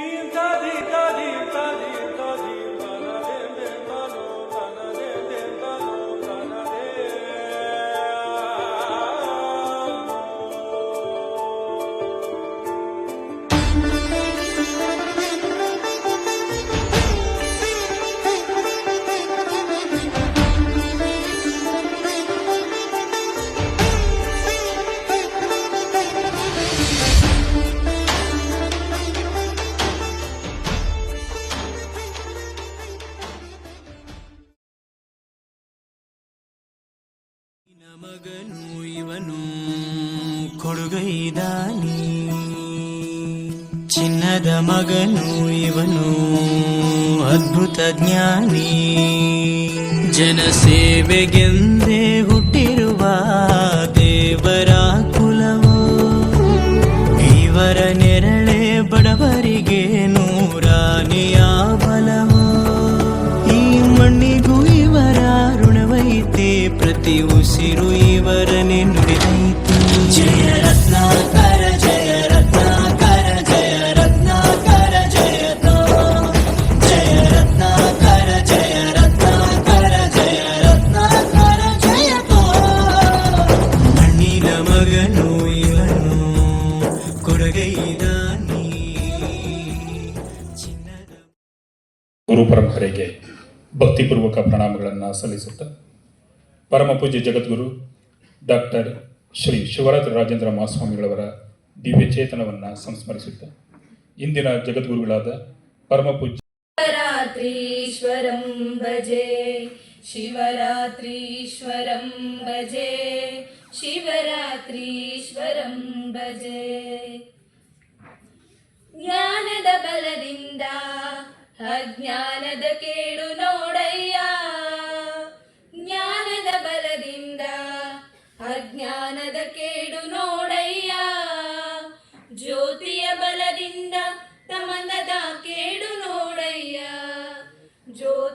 Tadi, tadi, tadi, tadi, tadi. ಚಿನ್ನದ ಮಗನು ಇವನು ಅದ್ಭುತ ಜ್ಞಾನಿ. ಜನಸೇವೆಗೆಂದೇ ಹುಟ್ಟಿರುವ ದೇವರ ಕುಲವು ಇವರ ನೆರಳೆ ಬಡವರಿಗೆ ನೂರಾನಿಯ ಬಲವು. ಈ ಮಣ್ಣಿಗೂ ಇವರ ಋಣವೈತೆ, ಪ್ರತಿ ಉಸಿರು ಇವರನೆ ನುಡಿದೈತೆ. ಜಯ ಗುರುಪರಂಪರೆಗೆ ಭಕ್ತಿಪೂರ್ವಕ ಪ್ರಣಾಮಗಳನ್ನು ಸಲ್ಲಿಸುತ್ತಾ ಪರಮಪೂಜ್ಯ ಜಗದ್ಗುರು ಡಾಕ್ಟರ್ ಶ್ರೀ ಶಿವರಾತ್ರಿ ರಾಜೇಂದ್ರ ಮಹಾಸ್ವಾಮಿಗಳವರ ದಿವ್ಯ ಚೇತನವನ್ನು ಇಂದಿನ ಜಗದ್ಗುರುಗಳಾದ ಪರಮಪೂಜ್ಯ ಭಜೆ, ಶಿವರಾತ್ರೀಶ್ವರಂ ಭಜೆ ಶಿವರಾತ್ರೀಶ್ವರಂ ಭಜೆ. ಜ್ಞಾನದ ಬಲದಿಂದ ಅಜ್ಞಾನದ ಕೇಡು ನೋಡಯ್ಯ. ಜ್ಞಾನದ ಬಲದಿಂದ ಅಜ್ಞಾನದ ಕೇಡು ನೋಡಯ್ಯ. ಜ್ಯೋತಿಯ ಬಲದಿಂದ ತಮನದ ಕೇಡು ನೋಡಯ್ಯ. ಜ್ಯೋತಿಯ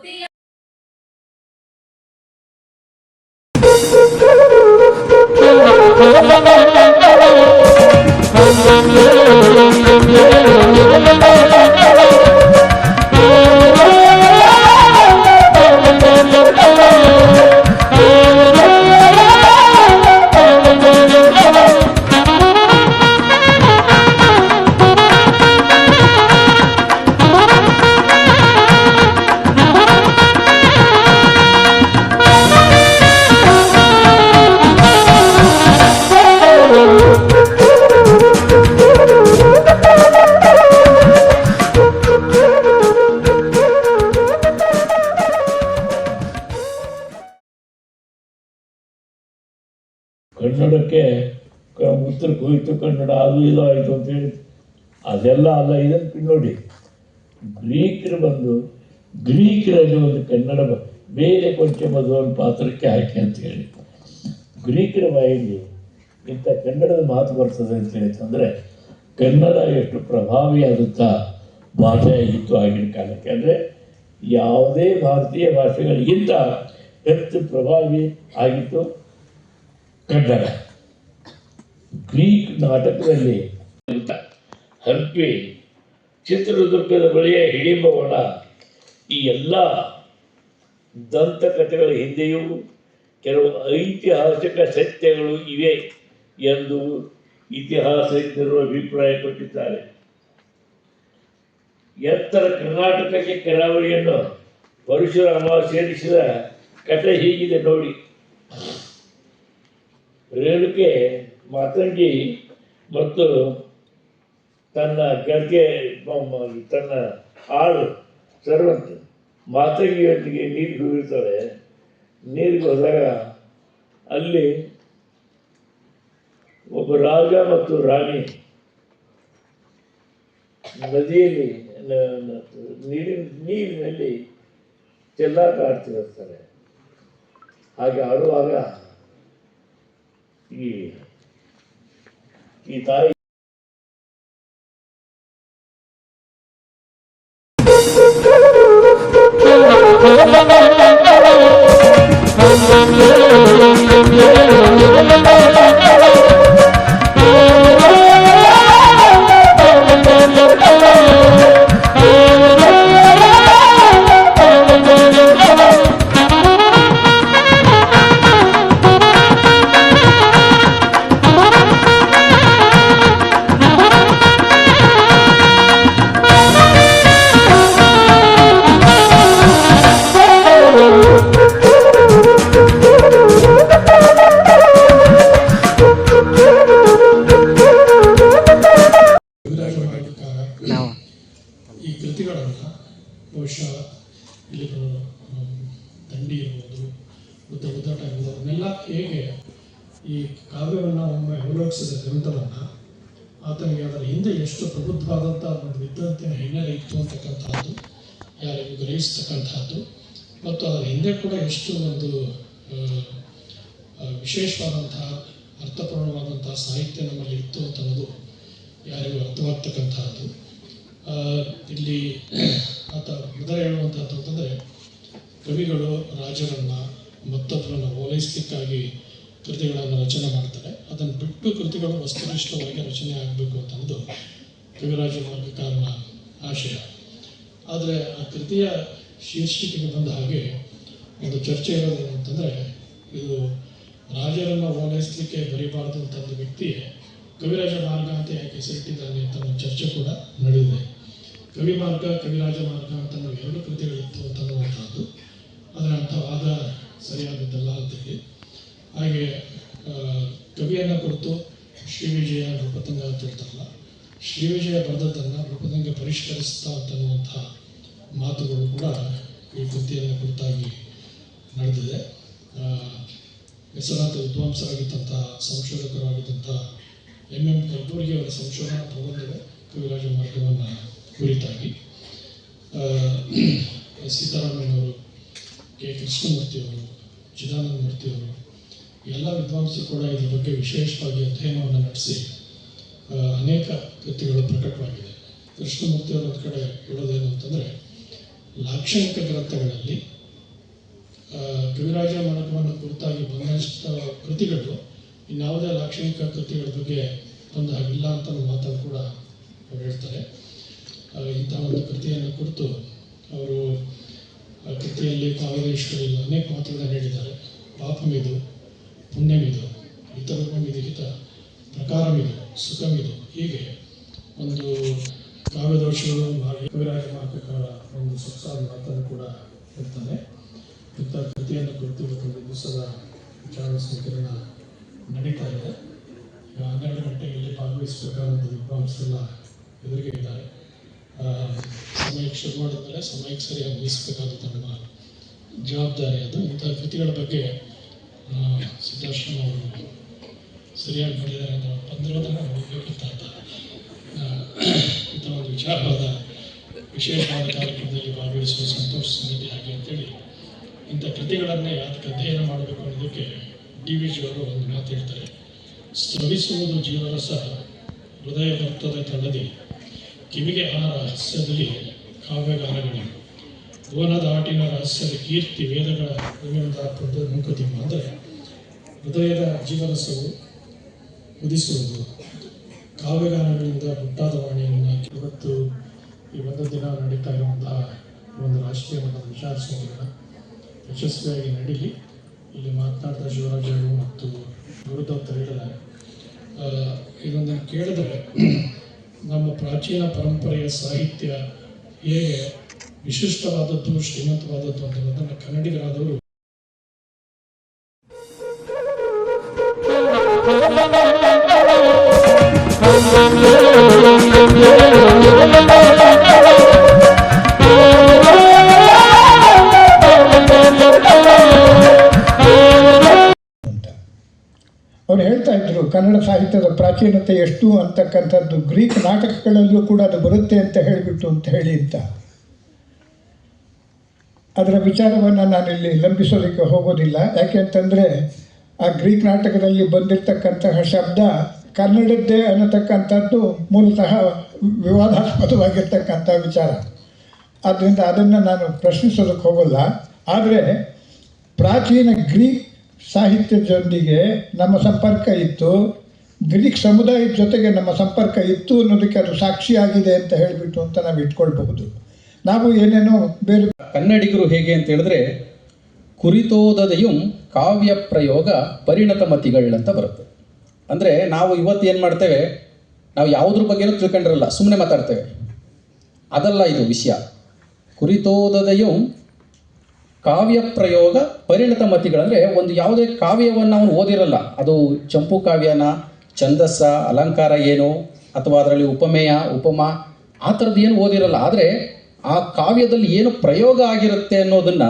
ಕನ್ನಡಕ್ಕೆ ಉತ್ತರಕ್ಕೆ ಹೋಯ್ತು ಕನ್ನಡ ಅದು ಇದು ಆಯಿತು ಅಂತೇಳಿ ಅದೆಲ್ಲ ಅಲ್ಲ, ಇದನ್ನು ನೋಡಿ, ಗ್ರೀಕರು ಬಂದು, ಗ್ರೀಕರಲ್ಲಿ ಒಂದು ಕನ್ನಡ ಬೇರೆ ಕೊಂಚ ಒಂದು ಪಾತ್ರಕ್ಕೆ ಹಾಕಿ ಅಂತ ಹೇಳಿ. ಗ್ರೀಕರ ಬಾಯಲ್ಲಿ ಇಂಥ ಕನ್ನಡದ ಮಾತು ಬರ್ತದೆ ಅಂತ ಹೇಳಿತಂದರೆ ಕನ್ನಡ ಎಷ್ಟು ಪ್ರಭಾವಿಯಾದಂಥ ಭಾಷೆಯಾಗಿತ್ತು ಆಗಿನ ಕಾಲಕ್ಕೆ. ಅಂದರೆ ಯಾವುದೇ ಭಾರತೀಯ ಭಾಷೆಗಳಿಗಿಂತ ಹೆಚ್ಚು ಪ್ರಭಾವಿ ಆಗಿತ್ತು ಕನ್ನಡ. ಗ್ರೀಕ್ ನಾಟಕದಲ್ಲಿ ಹಂಪಿ ಚಿತ್ರದುರ್ಗದ ಬಳಿಯ ಹಿಡಿಂಬವನ ಈ ಎಲ್ಲ ದಂತಕಥೆಗಳ ಹಿಂದೆಯೂ ಕೆಲವು ಐತಿಹಾಸಿಕ ಸತ್ಯಗಳು ಇವೆ ಎಂದು ಇತಿಹಾಸಜ್ಞರು ಅಭಿಪ್ರಾಯಪಟ್ಟಿದ್ದಾರೆ. ಎತ್ತರ ಕರ್ನಾಟಕಕ್ಕೆ ಕರಾವಳಿಯನ್ನು ಪರಶುರಾಮ ಸೇರಿಸಿದ ಕಥೆ ಹೀಗಿದೆ ನೋಡಿ. ರೇಣುಕೆ ಮಾತಂಗಿ ಮತ್ತು ತನ್ನ ಮ- ತನ್ನ ಆಳು ಸರ್ವಂತ ಮಾತಂಗಿಯೊಂದಿಗೆ ನೀರಿಗೆ ಹೋಗಿರ್ತಾಳೆ ನೀರಿಗೆ ಹೋದಾಗ ಅಲ್ಲಿ ಒಬ್ಬ ರಾಜ ಮತ್ತು ರಾಣಿ ನದಿಯಲ್ಲಿ ನೀರಿನ, ನೀರಿನಲ್ಲಿ ಚೆಲ್ಲಾಟ ಆಡ್ತಿರ್ತಾರೆ. ಹಾಗೆ ಆಡುವಾಗ ಈ ಈ ತಾಯಿ ಯಾರಿಗೂ ಇಲ್ಲಿ ಆತ ಮೊದಲು ಹೇಳುವಂಥದ್ದು ಅಂತಂದರೆ, ಕವಿಗಳು ರಾಜರನ್ನು ಮತ್ತೊಬ್ಬರನ್ನು ಓಲೈಸಲಿಕ್ಕಾಗಿ ಕೃತಿಗಳನ್ನು ರಚನೆ ಮಾಡ್ತಾರೆ. ಅದನ್ನು ಬಿಟ್ಟು ಕೃತಿಗಳು ವಸ್ತುನಿಷ್ಠವಾಗಿ ರಚನೆ ಆಗಬೇಕು ಅಂತಂದು ಕವಿರಾಜ ಮಾರ್ಗಕಾರನ ಆಶಯ. ಆದರೆ ಆ ಕೃತಿಯ ಶೀರ್ಷಿಕೆಗೆ ಬಂದ ಹಾಗೆ ಒಂದು ಚರ್ಚೆ ಇರೋದೇನು ಅಂತಂದರೆ ಇದು ರಾಜರನ್ನು ಓಲೈಸಲಿಕ್ಕೆ ಬರೀಬಾರ್ದು ಅಂತ ಒಂದು ವ್ಯಕ್ತಿ ಕವಿರಾಜ ಮಾರ್ಗ ಅಂತ ಯಾಕೆ ಹೆಸರಿಟ್ಟಿದ್ದಾನೆ ಅಂತ ಒಂದು ಚರ್ಚೆ ಕೂಡ ನಡೆದಿದೆ. ಕವಿ ಮಾರ್ಗ, ಕವಿರಾಜ ಮಾರ್ಗ ಅಂತ ನಾವು ಎರಡು ಕೃತಿಗಳಿತ್ತು ಅಂತ ಅನ್ನುವಂಥದ್ದು ಅದರ ಅರ್ಥವಾದ ವಾದ ಸರಿಯಾದದ್ದಲ್ಲ ಅಂತೇಳಿ. ಹಾಗೆ ಕವಿಯನ್ನು ಕುರಿತು ಶ್ರೀ ವಿಜಯ ನೃಪತಂಗ ಅಂತ ಹೇಳ್ತಾರಲ್ಲ, ಶ್ರೀ ವಿಜಯ ಬರೆದದ್ದನ್ನು ನೃಪತಂಗ ಪರಿಷ್ಕರಿಸ್ತಾ ಅಂತನ್ನುವಂಥ ಮಾತುಗಳು ಕೂಡ ಈ ಕೃತಿಯನ್ನು ಕುರಿತಾಗಿ ನಡೆದಿದೆ. ಹೆಸರಾದ ವಿದ್ವಾಂಸರಾಗಿದ್ದಂಥ ಸಂಶೋಧಕರಾಗಿದ್ದಂಥ ಎಂ ಎಂ ಕಲ್ಬುರ್ಗಿ ಅವರ ಸಂಶೋಧನಾ ಭವನದ ಕವಿರಾಜ ಮಾರ್ಗವನ್ನು ಕುರಿತಾಗಿ ಸೀತಾರಾಮಯ್ಯನವರು, ಕೆ. ಕೃಷ್ಣಮೂರ್ತಿಯವರು ಚಿದಾನಂದ ಮೂರ್ತಿಯವರು ಎಲ್ಲ ವಿದ್ವಾಂಸರು ಕೂಡ ಇದರ ಬಗ್ಗೆ ವಿಶೇಷವಾಗಿ ಅಧ್ಯಯನವನ್ನು ನಡೆಸಿ ಅನೇಕ ಕೃತಿಗಳು ಪ್ರಕಟವಾಗಿದೆ ಕೃಷ್ಣಮೂರ್ತಿಯವರ ಒಂದು ಕಡೆ ಹೇಳೋದೇನು ಅಂತಂದರೆ, ಲಾಕ್ಷಣಿಕ ಗ್ರಂಥಗಳಲ್ಲಿ ಕವಿರಾಜ ಮಾರ್ಗವನ್ನು ಕುರಿತಾಗಿ ಬಂದಷ್ಟು ಕೃತಿಗಳು ಇನ್ಯಾವುದೇ ಲಾಕ್ಷಣಿಕ ಕೃತಿಗಳ ಬಗ್ಗೆ ತೊಂದರೆ ಹಾಗಿಲ್ಲ ಅಂತ ಮಾತನ್ನು ಕೂಡ ಅವ್ರು ಹೇಳ್ತಾರೆ. ಇಂಥ ಒಂದು ಕೃತಿಯನ್ನು ಕುರಿತು ಅವರು, ಆ ಕೃತಿಯಲ್ಲಿ ಕಾವ್ಯದೇಶಗಳಲ್ಲಿ ಅನೇಕ ಮಾತುಗಳನ್ನು ಹೇಳಿದ್ದಾರೆ. ಪಾಪಮಿದು, ಪುಣ್ಯಮಿದು ಇತರಮಿದು ಹಿತ ಪ್ರಕಾರಮಿದು, ಸುಖಮಿದು, ಹೀಗೆ ಒಂದು ಕಾವ್ಯದೋಷಗಳು, ಹಾಗೆ ಕವಿರಾಜ ಮಾರ್ಗಕರ ಒಂದು ಸೊಗಸಾದ ಮಾತನ್ನು ಕೂಡ ಹೇಳ್ತಾನೆ. ಇಂಥ ಕೃತಿಯನ್ನು ಕುರಿತು ಒಂದು ದಿವಸದ ವಿಚಾರ ಸಂಕಿರಣ ನಡೀತಾ ಇದೆ. ಹನ್ನೆರಡು ಗಂಟೆಗೆ ಇಲ್ಲಿ ಭಾಗವಹಿಸಬೇಕಾದಂಥ ವಿದ್ವಾಂಸರೆಲ್ಲ ಎದುರಿಗೆ ಇದ್ದಾರೆ ಸಮಯಕ್ಕೆ ಶುರು ಮಾಡಿದ್ಮೇಲೆ ಸಮಯಕ್ಕೆ ಸರಿಯಾಗಿ ಮುಗಿಸ್ಬೇಕಾದದ್ದು ನಮ್ಮ ಜವಾಬ್ದಾರಿ ಅದು. ಇಂಥ ಕೃತಿಗಳ ಬಗ್ಗೆ ಸಿದ್ಧಾಶ್ರಮ ಅವರು ಸರಿಯಾಗಿ ಮಾಡಿದ್ದಾರೆ ಅಂತ ಬಂದಿರೋದನ್ನು ಹೋಗ್ಬೇಕಂತ ಇಂಥ ಒಂದು ವಿಚಾರವಾದ ವಿಶೇಷವಾದ ಕಾರ್ಯಕ್ರಮದಲ್ಲಿ ಭಾಗವಹಿಸುವ ಸಂತೋಷ ಸಮಿತಿ ಹಾಗೆ ಅಂತೇಳಿ ಇಂಥ ಕೃತಿಗಳನ್ನೇ ಅದಕ್ಕೆ ಅಧ್ಯಯನ ಮಾಡಬೇಕು ಅನ್ನೋದಕ್ಕೆ ಡಿ ಒಂದು ಮಾತು ಹೇಳ್ತಾರೆ ಸ್ರವಿಸುವುದು ಜೀವರಸ ಹೃದಯ ಭಕ್ತದ ತಳದಿ ಕಿವಿಗೆ ಆ ರಹಸ್ಯದಲ್ಲಿ ಕಾವ್ಯಗಾನಗಳು. ಭುವನದ ಆಟಿನ ರಹಸ್ಯದ ಕೀರ್ತಿ ವೇದಗಳ ಭೂಮಿಯಿಂದ ಮುಂಕುತಿಮ್ಮ ಅಂದರೆ ಹೃದಯದ ಜೀವರಸವು ಉದಿಸುವುದು ಕಾವ್ಯಗಾನಗಳಿಂದ ಹುಟ್ಟಾದ ವಾಣಿಯನ್ನು ಇವತ್ತು ಈ ಒಂದು ದಿನ ನಡೀತಾ ಇರುವಂತಹ ಒಂದು ರಾಷ್ಟ್ರೀಯ ಮಟ್ಟದ ವಿಚಾರ ಯಶಸ್ವಿಯಾಗಿ ನಡೀಲಿ. ಇಲ್ಲಿ ಮಾತನಾಡಿದ ಶಿವರಾಜ್ ಅವರು ಮತ್ತು ಗುರುದತ್ತ ಅಂತ ಹೇಳಿದರೆ ಇದನ್ನು ಕೇಳಿದರೆ ನಮ್ಮ ಪ್ರಾಚೀನ ಪರಂಪರೆಯ ಸಾಹಿತ್ಯ ಹೇಗೆ ವಿಶಿಷ್ಟವಾದದ್ದು, ಶ್ರೀಮಂತವಾದದ್ದು ಅನ್ನೋದನ್ನು ಕನ್ನಡಿಗರಾದವರು ಅವ್ರು ಹೇಳ್ತಾ ಇದ್ರು, ಕನ್ನಡ ಸಾಹಿತ್ಯದ ಪ್ರಾಚೀನತೆ ಎಷ್ಟು ಅಂತಕ್ಕಂಥದ್ದು, ಗ್ರೀಕ್ ನಾಟಕಗಳಲ್ಲೂ ಕೂಡ ಅದು ಬರುತ್ತೆ ಅಂತ ಹೇಳಿಬಿಟ್ಟು ಅಂತ ಹೇಳಿ ಅಂತ. ಅದರ ವಿಚಾರವನ್ನು ನಾನಿಲ್ಲಿ ಲಂಬಿಸೋದಕ್ಕೆ ಹೋಗೋದಿಲ್ಲ. ಯಾಕೆ ಅಂತಂದರೆ, ಆ ಗ್ರೀಕ್ ನಾಟಕದಲ್ಲಿ ಬಂದಿರತಕ್ಕಂತಹ ಶಬ್ದ ಕನ್ನಡದ್ದೇ ಅನ್ನತಕ್ಕಂಥದ್ದು ಮೂಲತಃ ವಿವಾದಾಸ್ಪದವಾಗಿರ್ತಕ್ಕಂಥ ವಿಚಾರ. ಆದ್ದರಿಂದ ಅದನ್ನು ನಾನು ಪ್ರಶ್ನಿಸೋದಕ್ಕೆ ಹೋಗಲ್ಲ. ಆದರೆ ಪ್ರಾಚೀನ ಗ್ರೀಕ್ ಸಾಹಿತ್ಯದೊಂದಿಗೆ ನಮ್ಮ ಸಂಪರ್ಕ ಇತ್ತು. ಗ್ರೀಕ್ ಸಮುದಾಯದ ಜೊತೆಗೆ ನಮ್ಮ ಸಂಪರ್ಕ ಇತ್ತು ಅನ್ನೋದಕ್ಕೆ ಅದು ಸಾಕ್ಷಿಯಾಗಿದೆ ಅಂತ ಹೇಳಿಬಿಟ್ಟು ಅಂತ ನಾವು ಇಟ್ಕೊಳ್ಬಹುದು. ನಾವು ಏನೇನೋ ಬೇರೆ ಕನ್ನಡಿಗರು ಹೇಗೆ ಅಂತ ಹೇಳಿದ್ರೆ, ಕುರಿತೋದದೆಯು ಕಾವ್ಯ ಪ್ರಯೋಗ ಪರಿಣತ ಮತಿಗಳಂತ ಬರುತ್ತೆ. ಅಂದರೆ ನಾವು ಇವತ್ತು ಏನು ಮಾಡ್ತೇವೆ, ನಾವು ಯಾವುದ್ರ ಬಗ್ಗೆನೂ ತಿಳ್ಕೊಂಡಿರಲ್ಲ ಸುಮ್ಮನೆ ಮಾತಾಡ್ತೇವೆ. ಅದಲ್ಲ ಇದು ವಿಷಯ. ಕುರಿತೋದದೆಯು ಕಾವ್ಯ ಪ್ರಯೋಗ ಪರಿಣತ ಮತಿಗಳಂದರೆ ಒಂದು ಯಾವುದೇ ಕಾವ್ಯವನ್ನು ಅವನು ಓದಿರಲ್ಲ. ಅದು ಚಂಪು ಕಾವ್ಯನ, ಛಂದಸ್ಸ, ಅಲಂಕಾರ ಏನು, ಅಥವಾ ಅದರಲ್ಲಿ ಉಪಮೇಯ, ಉಪಮ, ಆ ಥರದ್ದು ಏನು ಓದಿರಲ್ಲ. ಆದರೆ ಆ ಕಾವ್ಯದಲ್ಲಿ ಏನು ಪ್ರಯೋಗ ಆಗಿರುತ್ತೆ ಅನ್ನೋದನ್ನು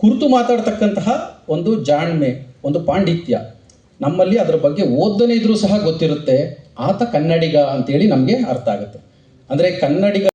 ಕುರಿತು ಮಾತಾಡ್ತಕ್ಕಂತಹ ಒಂದು ಜಾಣ್ಮೆ, ಒಂದು ಪಾಂಡಿತ್ಯ ನಮ್ಮಲ್ಲಿ ಅದರ ಬಗ್ಗೆ ಓದನೇ ಇದ್ರೂ ಸಹ ಗೊತ್ತಿರುತ್ತೆ. ಆತ ಕನ್ನಡಿಗ ಅಂತೇಳಿ ನಮಗೆ ಅರ್ಥ ಆಗುತ್ತೆ. ಅಂದರೆ ಕನ್ನಡಿಗ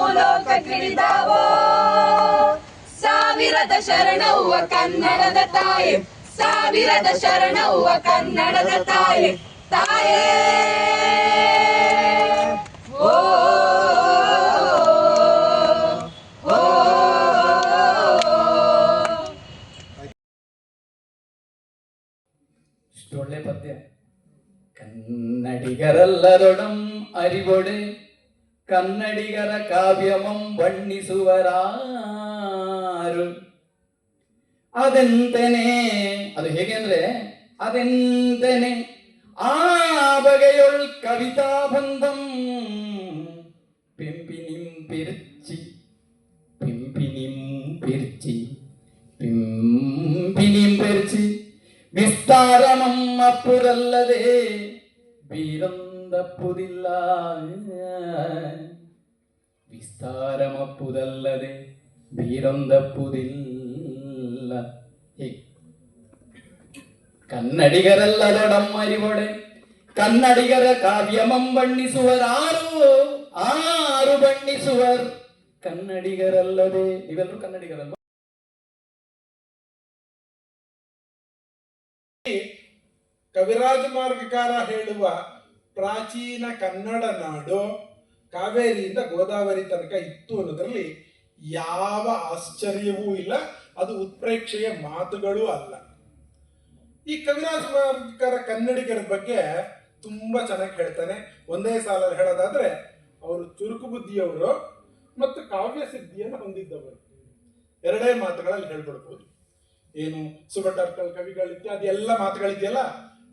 ಮುಗಿದು ಭೂಲೋಕ ಕಿಳಿದಾವೋ ಸಾವಿರದ ಶರಣವ್ವ ಕನ್ನಡದ ತಾಯಿ ಸಾವಿರದ ಶರಣವ್ವ ಕನ್ನಡದ ತಾಯಿ ತಾಯೇ ಓ ಓ ಇಷ್ಟೊಳ್ಳೆ ಪದ್ಯ ಕನ್ನಡಿಗರಲ್ಲರೊಡಂ ಅರಿವೊಡೆ ಕನ್ನಡಿಗರ ಕಾವ್ಯಮಂ ಬಣ್ಣಿಸುವರಾರು ಅದೆಂತೆನೆ ಅದು ಹೇಗೆ ಅಂದ್ರೆ ಅದೆಂತೆನೆ ಆ ಬಗೆಯೊಳ್ ಕವಿತಾ ಬಂಧಂ ಪೆಂಪಿನಿಂ ಪಿರ್ಚಿ ಪಿಂಪಿನಿಂ ಪಿರ್ಚಿ ಪಿಂಪಿನಿಂ ಪಿರ್ಚಿ ವಿಸ್ತಾರಮಂ ಅಪ್ಪುದಲ್ಲದೆ ಬೀರೊಂದಪ್ಪುದಿಲ್ಲ ವಿಸ್ತಾರಮಪ್ಪುದಲ್ಲದೆ ಬೀರೊಂದಪ್ಪುದಿಲ್ಲ ಹೀಗೆ ಕನ್ನಡಿಗರಲ್ಲದೊಡಮ್ಮರಿವೊಡೆ ಕನ್ನಡಿಗರ ಕಾವ್ಯಮಂ ಬಣ್ಣಿಸುವರಾರು ಆರು ಬಣ್ಣಿಸುವರ್ ಕನ್ನಡಿಗರಲ್ಲದೆ ನೀವೆಲ್ಲರೂ ಕನ್ನಡಿಗರಲ್ವ ಕವಿರಾಜ ಮಾರ್ಗಕಾರ ಹೇಳುವ ಪ್ರಾಚೀನ ಕನ್ನಡ ನಾಡು ಕಾವೇರಿಯಿಂದ ಗೋದಾವರಿ ತನಕ ಇತ್ತು ಅನ್ನೋದರಲ್ಲಿ ಯಾವ ಆಶ್ಚರ್ಯವೂ ಇಲ್ಲ. ಅದು ಉತ್ಪ್ರೇಕ್ಷೆಯ ಮಾತುಗಳೂ ಅಲ್ಲ. ಈ ಕವಿರಾಜ್ ಮಾರ್ಕರ ಕನ್ನಡಿಗರ ಬಗ್ಗೆ ತುಂಬಾ ಚೆನ್ನಾಗಿ ಹೇಳ್ತಾನೆ. ಒಂದೇ ಸಾಲಲ್ಲಿ ಹೇಳೋದಾದ್ರೆ, ಅವರು ಚುರುಕು ಬುದ್ಧಿಯವರು ಮತ್ತು ಕಾವ್ಯ ಸಿದ್ಧಿಯನ್ನು ಹೊಂದಿದ್ದವರು. ಎರಡೇ ಮಾತುಗಳಲ್ಲಿ ಹೇಳ್ಬಿಡ್ಬೋದು. ಏನು ಸುಬಟರ್ಕಲ್ ಕವಿಗಳು ಇತ್ಯಾದಿ ಮಾತುಗಳಿದೆಯಲ್ಲ,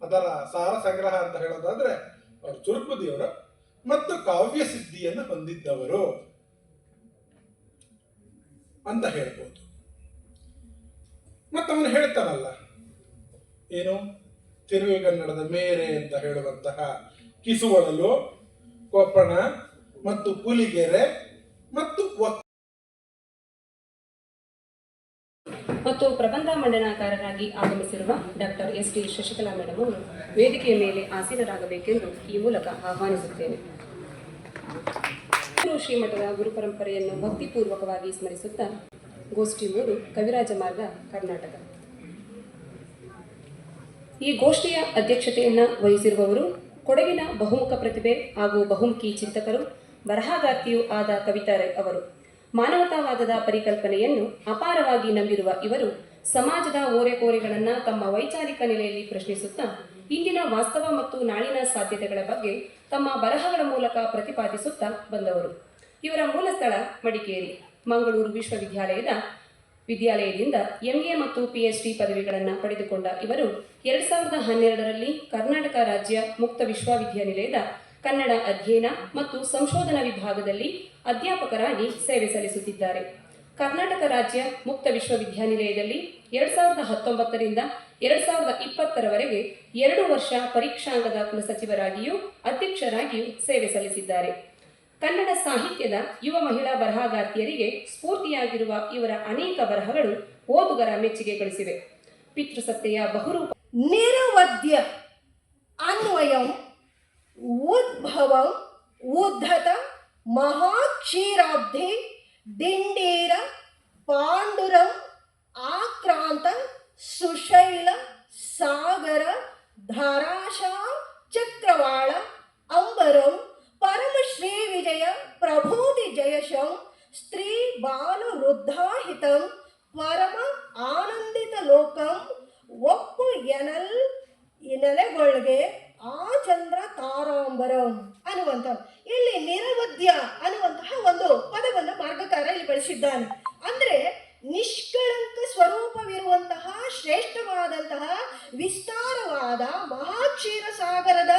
ಅದರ ಸಾರ ಸಂಗ್ರಹ ಅಂತ ಹೇಳೋದಾದ್ರೆ ಅವರು ಮತ್ತು ಕಾವ್ಯ ಸಿದ್ಧಿಯನ್ನು ಹೊಂದಿದ್ದವರು ಅಂತ ಹೇಳ್ಬೋದು. ಅವನು ಹೇಳ್ತಾನಲ್ಲ, ಏನು? ತಿರುವಿಗನ್ನಡದ ಮೇರೆ ಅಂತ ಹೇಳುವಂತಹ ಕಿಸುವಳಲು, ಕೊಪ್ಪಣ ಮತ್ತು ಪುಲಿಗೆರೆ ಮತ್ತು ಮತ್ತು ಪ್ರಬಂಧ ಮಂಡನಾಕಾರರಾಗಿ ಆಗಮಿಸಿರುವ doctor S T Shashikala madam ಅವರು ವೇದಿಕೆಯ ಮೇಲೆ ಆಸೀನರಾಗಬೇಕೆಂದು ಈ ಮೂಲಕ ಆಹ್ವಾನಿಸುತ್ತೇನೆ. ಶ್ರೀಮಠದ ಗುರು ಪರಂಪರೆಯನ್ನು ಭಕ್ತಿಪೂರ್ವಕವಾಗಿ ಸ್ಮರಿಸುತ್ತಾ ಗೋಷ್ಠಿ ಮೂರು ಕವಿರಾಜ ಮಾರ್ಗ, ಕರ್ನಾಟಕ. ಈ ಗೋಷ್ಠಿಯ ಅಧ್ಯಕ್ಷತೆಯನ್ನು ವಹಿಸಿರುವವರು ಕೊಡಗಿನ ಬಹುಮುಖ ಪ್ರತಿಭೆ ಹಾಗೂ ಬಹುಮುಖಿ ಚಿಂತಕರು, ಬರಹಗಾರ್ತಿಯೂ ಆದ ಕವಿತಾ ರೈ ಅವರು. ಮಾನವತಾವಾದದ ಪರಿಕಲ್ಪನೆಯನ್ನು ಅಪಾರವಾಗಿ ನಂಬಿರುವ ಇವರು ಸಮಾಜದ ಓರೆಕೋರೆಗಳನ್ನು ತಮ್ಮ ವೈಚಾರಿಕ ನೆಲೆಯಲ್ಲಿ ಪ್ರಶ್ನಿಸುತ್ತಾ ಇಂದಿನ ವಾಸ್ತವ ಮತ್ತು ನಾಳಿನ ಸಾಧ್ಯತೆಗಳ ಬಗ್ಗೆ ತಮ್ಮ ಬರಹಗಳ ಮೂಲಕ ಪ್ರತಿಪಾದಿಸುತ್ತಾ ಬಂದವರು. ಇವರ ಮೂಲ ಸ್ಥಳ ಮಡಿಕೇರಿ, ಮಂಗಳೂರು ವಿಶ್ವವಿದ್ಯಾಲಯದ ವಿದ್ಯಾಲಯದಿಂದ ಎಂಎ ಮತ್ತು ಪಿಎಚ್ಡಿ ಪದವಿಗಳನ್ನು ಪಡೆದುಕೊಂಡ ಇವರು ಎರಡು ಸಾವಿರದ ಹನ್ನೆರಡರಲ್ಲಿ ಕರ್ನಾಟಕ ರಾಜ್ಯ ಮುಕ್ತ ವಿಶ್ವವಿದ್ಯಾನಿಲಯದ ಕನ್ನಡ ಅಧ್ಯಯನ ಮತ್ತು ಸಂಶೋಧನಾ ವಿಭಾಗದಲ್ಲಿ ಅಧ್ಯಾಪಕರಾಗಿ ಸೇವೆ ಸಲ್ಲಿಸುತ್ತಿದ್ದಾರೆ. ಕರ್ನಾಟಕ ರಾಜ್ಯ ಮುಕ್ತ ವಿಶ್ವವಿದ್ಯಾನಿಲಯದಲ್ಲಿ ಎರಡ್ ಸಾವಿರದ ಹತ್ತೊಂಬತ್ತರಿಂದ ಎರಡ್ ಸಾವಿರದ ಇಪ್ಪತ್ತರವರೆಗೆ ಎರಡು ವರ್ಷ ಪರೀಕ್ಷಾಂಗದ ಕುಲಸಚಿವರಾಗಿಯೂ ಅಧ್ಯಕ್ಷರಾಗಿಯೂ ಸೇವೆ ಸಲ್ಲಿಸಿದ್ದಾರೆ. ಕನ್ನಡ ಸಾಹಿತ್ಯದ ಯುವ ಮಹಿಳಾ ಬರಹಗಾರ್ತಿಯರಿಗೆ ಸ್ಫೂರ್ತಿಯಾಗಿರುವ ಇವರ ಅನೇಕ ಬರಹಗಳು ಓದುಗರ ಮೆಚ್ಚುಗೆ ಗಳಿಸಿವೆ. ಪಿತೃಸತ್ತೆಯ ಬಹುರೂಪ ನಿರವಧ್ಯ ಅನ್ವಯಂ उद्भवं उद्धतं महाक्षीराब्धे दिण्डेर पाण्डुरम् आक्रान्त सुशैल सागर धराशा चक्रवाळ अम्बरं परमश्रीविजय प्रभूतिजयशं स्त्रीबालवृद्धाहितं परम आनन्दितलोकं वप्पु यनल् ಈ ನೆಲೆಗೊಳಗೆ ಆ ಚಂದ್ರ ತಾರಾಂಬರಂ ಅನ್ನುವಂಥ ಇಲ್ಲಿ ನಿರವದ್ಯ ಅನ್ನುವಂತಹ ಒಂದು ಪದವನ್ನು ಮಾರ್ಗಕಾರ ಇಲ್ಲಿ ಬಳಸಿದ್ದಾನೆ. ಅಂದ್ರೆ ನಿಷ್ಕಳಂಕ ಸ್ವರೂಪವಿರುವಂತಹ ಶ್ರೇಷ್ಠವಾದಂತಹ ವಿಸ್ತಾರವಾದ ಮಹಾಕ್ಷೀರ ಸಾಗರದ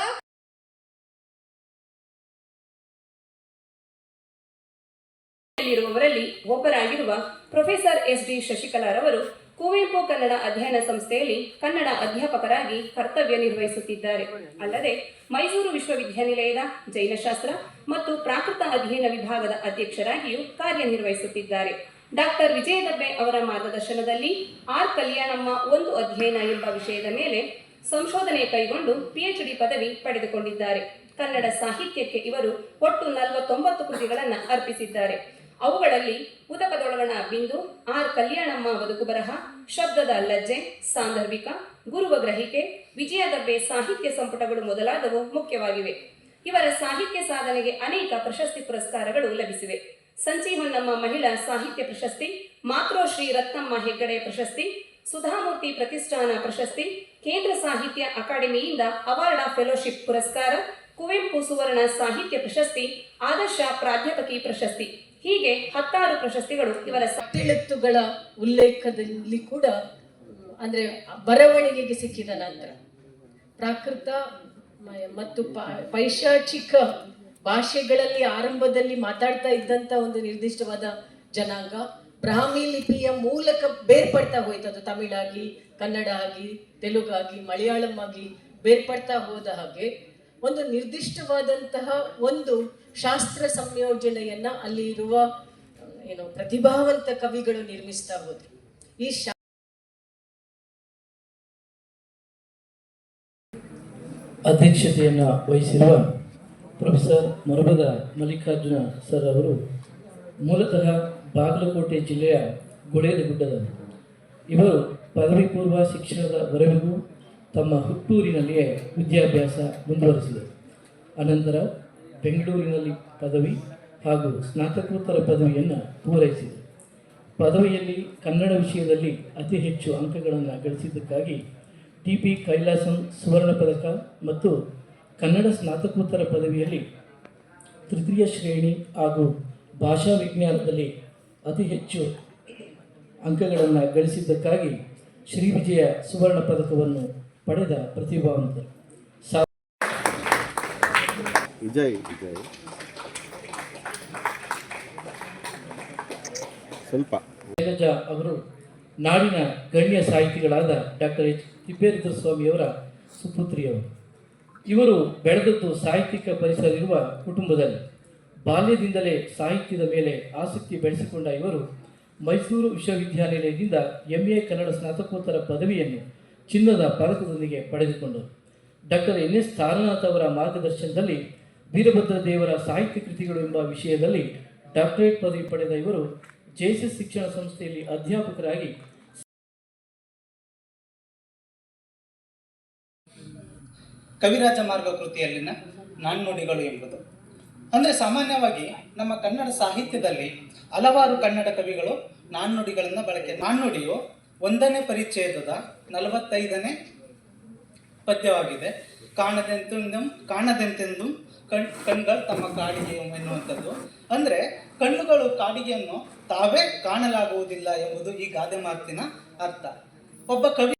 ಒಬ್ಬರಾಗಿರುವ ಪ್ರೊಫೆಸರ್ ಎಸ್ ಡಿ ಶಶಿಕಲಾರವರು ಕುವೆಂಪು ಕನ್ನಡ ಅಧ್ಯಯನ ಸಂಸ್ಥೆಯಲ್ಲಿ ಕನ್ನಡ ಅಧ್ಯಾಪಕರಾಗಿ ಕರ್ತವ್ಯ ನಿರ್ವಹಿಸುತ್ತಿದ್ದಾರೆ. ಅಲ್ಲದೆ ಮೈಸೂರು ವಿಶ್ವವಿದ್ಯಾನಿಲಯದ ಜೈನಶಾಸ್ತ್ರ ಮತ್ತು ಪ್ರಾಕೃತ ಅಧ್ಯಯನ ವಿಭಾಗದ ಅಧ್ಯಕ್ಷರಾಗಿಯೂ ಕಾರ್ಯನಿರ್ವಹಿಸುತ್ತಿದ್ದಾರೆ. ಡಾಕ್ಟರ್ ವಿಜಯ ದಬ್ಬೆ ಅವರ ಮಾರ್ಗದರ್ಶನದಲ್ಲಿ ಆರ್. ಕಲ್ಯಾಣಮ್ಮ ಒಂದು ಅಧ್ಯಯನ ಎಂಬ ವಿಷಯದ ಮೇಲೆ ಸಂಶೋಧನೆ ಕೈಗೊಂಡು ಪಿಎಚ್ಡಿ ಪದವಿ ಪಡೆದುಕೊಂಡಿದ್ದಾರೆ. ಕನ್ನಡ ಸಾಹಿತ್ಯಕ್ಕೆ ಇವರು ಒಟ್ಟು ನಲವತ್ತೊಂಬತ್ತು ಕೃತಿಗಳನ್ನು ಅರ್ಪಿಸಿದ್ದಾರೆ. ಅವುಗಳಲ್ಲಿ ಉದಕದೊಳಗಣ ಬಿಂದು, ಆರ್ ಕಲ್ಯಾಣಮ್ಮ ಬದುಕು ಬರಹ, ಶಬ್ದದ ಲಜ್ಜೆ, ಸಾಂದರ್ಭಿಕ, ಗುರುವ ಗ್ರಹಿಕೆ ವಿಜಯ ದಬ್ಬೆ ಸಾಹಿತ್ಯ ಸಂಪುಟಗಳು ಮೊದಲಾದವು ಮುಖ್ಯವಾಗಿವೆ. ಇವರ ಸಾಹಿತ್ಯ ಸಾಧನೆಗೆ ಅನೇಕ ಪ್ರಶಸ್ತಿ ಪುರಸ್ಕಾರಗಳು ಲಭಿಸಿವೆ. ಸಂಚಿ ಹೊನ್ನಮ್ಮ ಮಹಿಳಾ ಸಾಹಿತ್ಯ ಪ್ರಶಸ್ತಿ ಮಾತೃಶ್ರೀ ರತ್ನಮ್ಮ ಹೆಗ್ಗಡೆ ಪ್ರಶಸ್ತಿ, ಸುಧಾಮೂರ್ತಿ ಪ್ರತಿಷ್ಠಾನ ಪ್ರಶಸ್ತಿ, ಕೇಂದ್ರ ಸಾಹಿತ್ಯ ಅಕಾಡೆಮಿಯಿಂದ ಅವಾರ್ಡ್ ಫೆಲೋಶಿಪ್ ಪುರಸ್ಕಾರ, ಕುವೆಂಪು ಸುವರ್ಣ ಸಾಹಿತ್ಯ ಪ್ರಶಸ್ತಿ, ಆದರ್ಶ ಪ್ರಾಧ್ಯಾಪಕಿ ಪ್ರಶಸ್ತಿ. ಹೀಗೆ ಹತ್ತಾರು ಪ್ರಶಸ್ತಿಗಳು ಇವರ ಸಾ- ಉಲ್ಲೇಖದಲ್ಲಿ ಕೂಡ, ಅಂದ್ರೆ ಬರವಣಿಗೆಗೆ ಸಿಕ್ಕಿದ ನಂತರ ಪ್ರಾಕೃತ ಮತ್ತು ಪೈಶಾಚಿಕ ಭಾಷೆಗಳಲ್ಲಿ ಆರಂಭದಲ್ಲಿ ಮಾತಾಡ್ತಾ ಇದ್ದಂತ ಒಂದು ನಿರ್ದಿಷ್ಟವಾದ ಜನಾಂಗ, ಬ್ರಾಹ್ಮಿ ಲಿಪಿಯ ಮೂಲಕ ಬೇರ್ಪಡ್ತಾ ಹೋಯ್ತು ಅದು ತಮಿಳಾಗಿ, ಕನ್ನಡ ಆಗಿ, ತೆಲುಗಾಗಿ, ಮಲಯಾಳಂ ಆಗಿ ಬೇರ್ಪಡ್ತಾ ಹೋದ ಹಾಗೆ ಒಂದು ನಿರ್ದಿಷ್ಟವಾದಂತಹ ಒಂದು ಶಾಸ್ತ್ರ ಸಂಯೋಜನೆಯನ್ನ ಅಲ್ಲಿ ಇರುವ, ಏನು, ಪ್ರತಿಭಾವಂತ ಕವಿಗಳು ನಿರ್ಮಿಸ್ತಾ ಹೋದ್ರು. ಈ ಶಾ ಅಧ್ಯಕ್ಷತೆಯನ್ನು ವಹಿಸಿರುವ ಪ್ರೊಫೆಸರ್ ಮರುಬದ ಮಲ್ಲಿಕಾರ್ಜುನ ಸರ್ ಅವರು ಮೂಲತಃ ಬಾಗಲಕೋಟೆ ಜಿಲ್ಲೆಯ ಗುಡೇದಗುಡ್ಡದವರು ಇವರು ಪದವಿ ಪೂರ್ವ ಶಿಕ್ಷಣದವರೆಗೂ ತಮ್ಮ ಹುಟ್ಟೂರಿನಲ್ಲಿಯೇ ವಿದ್ಯಾಭ್ಯಾಸ ಮುಂದುವರೆಸಿದರು. ಅನಂತರ ಬೆಂಗಳೂರಿನಲ್ಲಿ ಪದವಿ ಹಾಗೂ ಸ್ನಾತಕೋತ್ತರ ಪದವಿಯನ್ನು ಪೂರೈಸಿದರು ಪದವಿಯಲ್ಲಿ ಕನ್ನಡ ವಿಷಯದಲ್ಲಿ ಅತಿ ಹೆಚ್ಚು ಅಂಕಗಳನ್ನು ಗಳಿಸಿದ್ದಕ್ಕಾಗಿ ಟಿ ಪಿ ಕೈಲಾಸಂ ಸುವರ್ಣ ಪದಕ ಮತ್ತು ಕನ್ನಡ ಸ್ನಾತಕೋತ್ತರ ಪದವಿಯಲ್ಲಿ ತೃತೀಯ ಶ್ರೇಣಿ ಹಾಗೂ ಭಾಷಾ ವಿಜ್ಞಾನದಲ್ಲಿ ಅತಿ ಹೆಚ್ಚು ಅಂಕಗಳನ್ನು ಗಳಿಸಿದ್ದಕ್ಕಾಗಿ ಶ್ರೀ ವಿಜಯ ಸುವರ್ಣ ಪದಕವನ್ನು ಪಡೆದ ಪ್ರತಿಭಾವಂತರು. ವಿಜಯ್ ವಿಜಯ್. ಸ್ವಲ್ಪ. ಅವರು ನಾಡಿನ ಗಣ್ಯ ಸಾಹಿತಿಗಳಾದ ಡಾಕ್ಟರ್ ಎಚ್. ತಿಪ್ಪೇರುದ್ರ ಸ್ವಾಮಿಯವರ ಸುಪುತ್ರಿಯವರು ಇವರು ಬೆಳೆದದ್ದು ಸಾಹಿತ್ಯಿಕ ಪರಿಸರ ಇರುವ ಕುಟುಂಬದಲ್ಲಿ. ಬಾಲ್ಯದಿಂದಲೇ ಸಾಹಿತ್ಯದ ಮೇಲೆ ಆಸಕ್ತಿ ಬೆಳೆಸಿಕೊಂಡ ಇವರು ಮೈಸೂರು ವಿಶ್ವವಿದ್ಯಾನಿಲಯದಿಂದ ಎಂ ಎ ಕನ್ನಡ ಸ್ನಾತಕೋತ್ತರ ಪದವಿಯನ್ನು ಚಿನ್ನದ ಪದಕದೊಂದಿಗೆ ಪಡೆದುಕೊಂಡರು. ಡಾಕ್ಟರ್ ಎನ್ ಎಸ್ ತಾರನಾಥ್ ಅವರ ಮಾರ್ಗದರ್ಶನದಲ್ಲಿ ವೀರಭದ್ರ ದೇವರ ಸಾಹಿತ್ಯ ಕೃತಿಗಳು ಎಂಬ ವಿಷಯದಲ್ಲಿ ಡಾಕ್ಟರೇಟ್ ಪದವಿ ಪಡೆದ ಇವರು ಜೆಎಸ್ಎಸ್ ಶಿಕ್ಷಣ ಸಂಸ್ಥೆಯಲ್ಲಿ ಅಧ್ಯಾಪಕರಾಗಿ ಕವಿರಾಜ ಮಾರ್ಗ ಕೃತಿಯಲ್ಲಿನ ನಾಣ್ಣುಡಿಗಳು ಎಂಬುದು. ಅಂದರೆ ಸಾಮಾನ್ಯವಾಗಿ ನಮ್ಮ ಕನ್ನಡ ಸಾಹಿತ್ಯದಲ್ಲಿ ಹಲವಾರು ಕನ್ನಡ ಕವಿಗಳು ನಾಣ್ಣುಡಿಗಳನ್ನು ಬಳಕೆ ನಾಣ್ಣುಡಿಯು ಒಂದನೇ ಪರಿಚ್ಛೇದದ ನಲವತ್ತೈದನೇ ಪದ್ಯವಾಗಿದೆ. ಕಾಣದೆಂತೆಂದು ಕಾಣದೆಂತೆಂದು ಕಣ್, ಕಣ್ಗಳು ತಮ್ಮ ಕಾಡಿಗೆ ಎನ್ನುವಂಥದ್ದು ಅಂದರೆ ಕಣ್ಣುಗಳು ಕಾಡಿಗೆಯನ್ನು ತಾವೇ ಕಾಣಲಾಗುವುದಿಲ್ಲ ಎಂಬುದು ಈ ಗಾದೆ ಮಾತಿನ ಅರ್ಥ. ಒಬ್ಬ ಕವಿ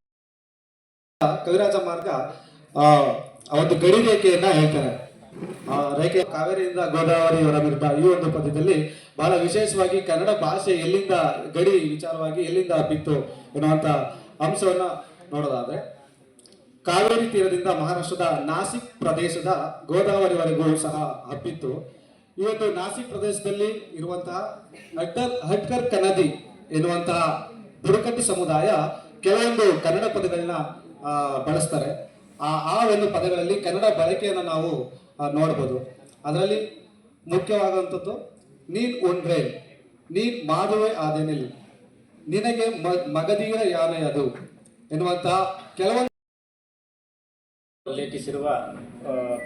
ಕವಿರಾಜ ಮಾರ್ಗ, ಆ ಒಂದು ಗಡಿ ರೇಖೆಯನ್ನ ಹೇಳ್ತಾರೆ. ಆ ರೇಖೆ ಕಾವೇರಿಯಿಂದ ಗೋದಾವರಿ ಹೊರಬಿರ್ತ ಈ ಒಂದು ಪದ್ಯದಲ್ಲಿ ಬಹಳ ವಿಶೇಷವಾಗಿ ಕನ್ನಡ ಭಾಷೆ ಎಲ್ಲಿಂದ ಗಡಿ ವಿಚಾರವಾಗಿ ಎಲ್ಲಿಂದ ಬಿತ್ತು ಎನ್ನುವಂತ ಅಂಶವನ್ನ ನೋಡೋದಾದ್ರೆ ಕಾವೇರಿ ತೀರದಿಂದ ಮಹಾರಾಷ್ಟ್ರದ ನಾಸಿಕ್ ಪ್ರದೇಶದ ಗೋದಾವರಿವರೆಗೂ ಸಹ ಹಬ್ಬಿತ್ತು. ಒಂದು ನಾಸಿಕ್ ಪ್ರದೇಶದಲ್ಲಿ ಇರುವಂತಹ ಹಟ್ಕರ್ ಹಟ್ಕರ್ ಕನದಿ ಎನ್ನುವಂತಹ ಬುಡಕಟ್ಟು ಸಮುದಾಯ ಕೆಲವೊಂದು ಕನ್ನಡ ಪದಗಳನ್ನ ಬಳಸ್ತಾರೆ. ಆ ಆ ಒಂದು ಪದಗಳಲ್ಲಿ ಕನ್ನಡ ಬಳಕೆಯನ್ನು ನಾವು ನೋಡಬಹುದು ಅದರಲ್ಲಿ ಮುಖ್ಯವಾದಂಥದ್ದು, ನೀನ್ ಒಂಡ್ರೆ ನೀನ್ ಮಾಡುವೆ ಆದೆನಿಲ್ ನಿನಗೆ ಮಗದೀರ ಯಾನೆ ಅದು ಎನ್ನುವಂತಹ ಕೆಲವೊಂದು ಉಲ್ಲೇಖಿಸಿರುವ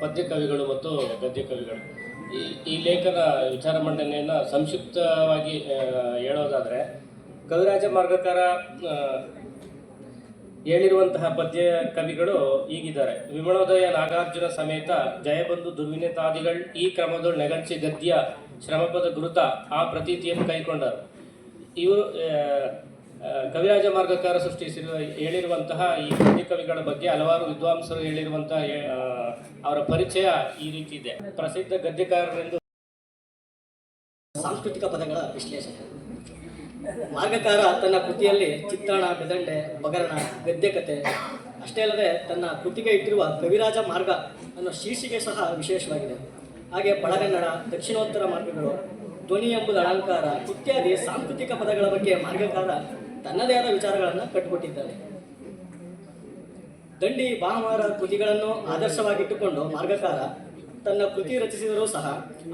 ಪದ್ಯ ಕವಿಗಳು ಮತ್ತು ಗದ್ಯ ಕವಿಗಳು ಈ ಈ ಲೇಖನ ವಿಚಾರ ಮಂಡನೆಯನ್ನು ಸಂಕ್ಷಿಪ್ತವಾಗಿ ಹೇಳೋದಾದರೆ, ಕವಿರಾಜ ಮಾರ್ಗಕಾರ ಹೇಳಿರುವಂತಹ ಪದ್ಯ ಕವಿಗಳು ಹೀಗಿದ್ದಾರೆ ವಿಮಳೋದಯ ನಾಗಾರ್ಜುನ ಸಮೇತ ಜಯಬಂಧು ದುರ್ವಿನೇತಾದಿಗಳು ಈ ಕ್ರಮದ ನೆಗಂಚಿ ಗದ್ಯ ಶ್ರಮಪದ ಗುರುತ ಆ ಪ್ರತೀತಿಯನ್ನು ಕೈಕೊಂಡರು. ಇವರು ಕವಿರಾಜ ಮಾರ್ಗಕಾರ ಸೃಷ್ಟಿಸಿರುವ ಹೇಳಿರುವಂತಹ ಈ ಪದ್ಯ ಕವಿಗಳ ಬಗ್ಗೆ ಹಲವಾರು ವಿದ್ವಾಂಸರು ಹೇಳಿರುವಂತಹ ಅವರ ಪರಿಚಯ ಈ ರೀತಿ ಇದೆ. ಪ್ರಸಿದ್ಧ ಗದ್ಯಕಾರರೆಂದು ಸಾಂಸ್ಕೃತಿಕ ಪದಗಳ ವಿಶ್ಲೇಷಣೆ. ಮಾರ್ಗಕಾರ ತನ್ನ ಕೃತಿಯಲ್ಲಿ ಚಿತ್ತಾಣ, ಬೆದಂಡೆ, ಬಗರಣ, ಗದ್ಯಕತೆ, ಅಷ್ಟೇ ಅಲ್ಲದೆ ತನ್ನ ಕೃತಿಗೆ ಇಟ್ಟಿರುವ ಕವಿರಾಜ ಮಾರ್ಗ ಅನ್ನೋ ಶೀರ್ಷಿಕೆ ಸಹ ವಿಶೇಷವಾಗಿದೆ. ಹಾಗೆ ಬಳಗನ್ನಡ, ದಕ್ಷಿಣೋತ್ತರ ಮಾರ್ಗಗಳು, ಧ್ವನಿ ಎಂಬುದು ಅಲಂಕಾರ ಇತ್ಯಾದಿ ಸಾಂಸ್ಕೃತಿಕ ಪದಗಳ ಬಗ್ಗೆ ಮಾರ್ಗಕಾರ ತನ್ನದೇ ಆದ ವಿಚಾರಗಳನ್ನು ಕಟ್ಟಿಕೊಟ್ಟಿದ್ದಾರೆ ದಂಡಿ ಭಾನುವಾರ ಕೃತಿಗಳನ್ನು ಆದರ್ಶವಾಗಿಟ್ಟುಕೊಂಡು ಮಾರ್ಗಕಾರ ತನ್ನ ಕೃತಿ ರಚಿಸಿದರೂ ಸಹ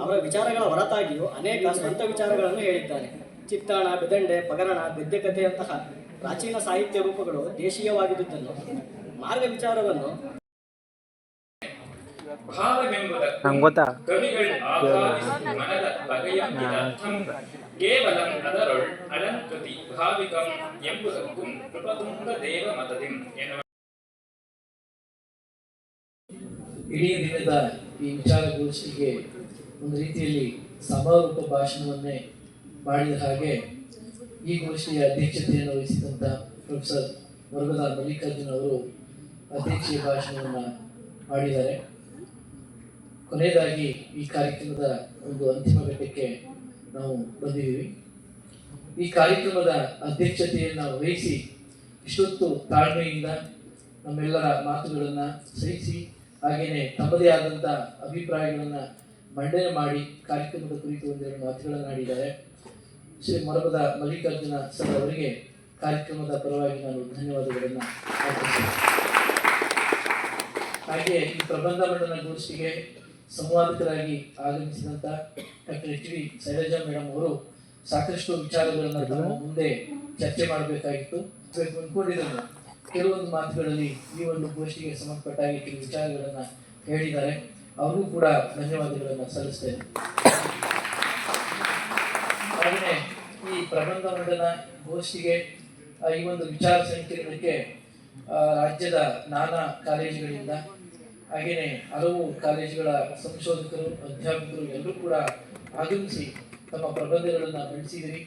ಅವರ ವಿಚಾರಗಳ ಹೊರತಾಗಿಯೂ ಅನೇಕ ಸ್ವಂತ ವಿಚಾರಗಳನ್ನು ಹೇಳಿದ್ದಾನೆ. ಚಿತ್ತಾಣ ಬೆದಂಡೆ ಪಗರಣ ಗದ್ಯಕಥೆಯಂತಹ ಪ್ರಾಚೀನ ಸಾಹಿತ್ಯ ರೂಪಗಳು ದೇಶೀಯವಾಗಿದ್ದುದನ್ನು ಮಾರ್ಗ ವಿಚಾರವನ್ನು ಕವಿಗಳು ಕೇವಲ ಅದರೊಳ್ ಅಲಂಕೃತಿ ಭಾವಿಕಂ ಎಂಬುದಕ್ಕೂ ಕೃಪತುಂಗ ದೇವ ಮತದಿಂ ಎನ್ನುವ ಇಡೀ ದಿನದ ಈ ವಿಚಾರಗೋಷ್ಠಿಗೆ ಒಂದು ರೀತಿಯಲ್ಲಿ ಸಮಾರೋಪ ಭಾಷಣವನ್ನೇ ಮಾಡಿದ ಹಾಗೆ ಈ ಗೋಷ್ಠಿಯ ಅಧ್ಯಕ್ಷತೆಯನ್ನು ವಹಿಸಿದಂಥ ಪ್ರೊಫೆಸರ್ ವರ್ಗದ ಮಲ್ಲಿಕಾರ್ಜುನ್ ಅವರು ಅಧ್ಯಕ್ಷೀಯ ಭಾಷಣವನ್ನು ಮಾಡಿದ್ದಾರೆ. ಕೊನೆಯದಾಗಿ ಈ ಕಾರ್ಯಕ್ರಮದ ಒಂದು ಅಂತಿಮ ಘಟ್ಟಕ್ಕೆ ನಾವು ಬಂದಿದ್ದೀವಿ. ಈ ಕಾರ್ಯಕ್ರಮದ ಅಧ್ಯಕ್ಷತೆಯನ್ನು ವಹಿಸಿ ಇಷ್ಟೊತ್ತು ತಾಳ್ಮೆಯಿಂದ ನಮ್ಮೆಲ್ಲರ ಮಾತುಗಳನ್ನು ಸಹಿಸಿ ಹಾಗೆಯೇ ತಮ್ಮದೇ ಆದಂಥ ಅಭಿಪ್ರಾಯಗಳನ್ನು ಮಂಡನೆ ಮಾಡಿ ಕಾರ್ಯಕ್ರಮದ ಕುರಿತು ಒಂದೆರಡು ಮಾತುಗಳನ್ನು ಶ್ರೀ ಮೊರಬದ ಮಲ್ಲಿಕಾರ್ಜುನ ಸರ್ ಅವರಿಗೆ ಕಾರ್ಯಕ್ರಮದ ಪರವಾಗಿ ನಾನು ಧನ್ಯವಾದಗಳನ್ನು ಹಾಗೆ ಈ ಪ್ರಬಂಧ ಮಂಡನ ಗೋಷ್ಠಿಗೆ ಸಂವಾದಕರಾಗಿ ಆಗಮಿಸಿದಂಥ doctor H V Shailaja madam ಅವರು ಸಾಕಷ್ಟು ವಿಚಾರಗಳನ್ನು ಮುಂದೆ ಚರ್ಚೆ ಮಾಡಬೇಕಾಗಿತ್ತು. ಅಂದ್ಕೊಂಡಿದ್ದಾರೆ ಕೆಲವೊಂದು ಮಾತುಗಳಲ್ಲಿ ಈ ಒಂದು ಗೋಷ್ಠಿಗೆ ಸಂಬಂಧಪಟ್ಟಾಗಿ ಕೆಲವು ವಿಚಾರಗಳನ್ನು ಹೇಳಿದ್ದಾರೆ. ಅವ್ರಿಗೂ ಕೂಡ ಧನ್ಯವಾದಗಳನ್ನು ಸಲ್ಲಿಸ್ತೇನೆ. ಹಾಗೆಯೇ ಈ ಪ್ರಬಂಧ ಮಂಡಲ ಗೋಷ್ಠಿಗೆ ಈ ಒಂದು ವಿಚಾರ ಸಂಕಿರಣಕ್ಕೆ ರಾಜ್ಯದ ನಾನಾ ಕಾಲೇಜುಗಳಿಂದ ಹಾಗೆಯೇ ಹಲವು ಕಾಲೇಜುಗಳ ಸಂಶೋಧಕರು ಅಧ್ಯಾಪಕರು ಎಲ್ಲರೂ ಕೂಡ ಆಗಮಿಸಿ ತಮ್ಮ ಪ್ರಬಂಧಗಳನ್ನು ಮಂಡಿಸಿದಿರಿ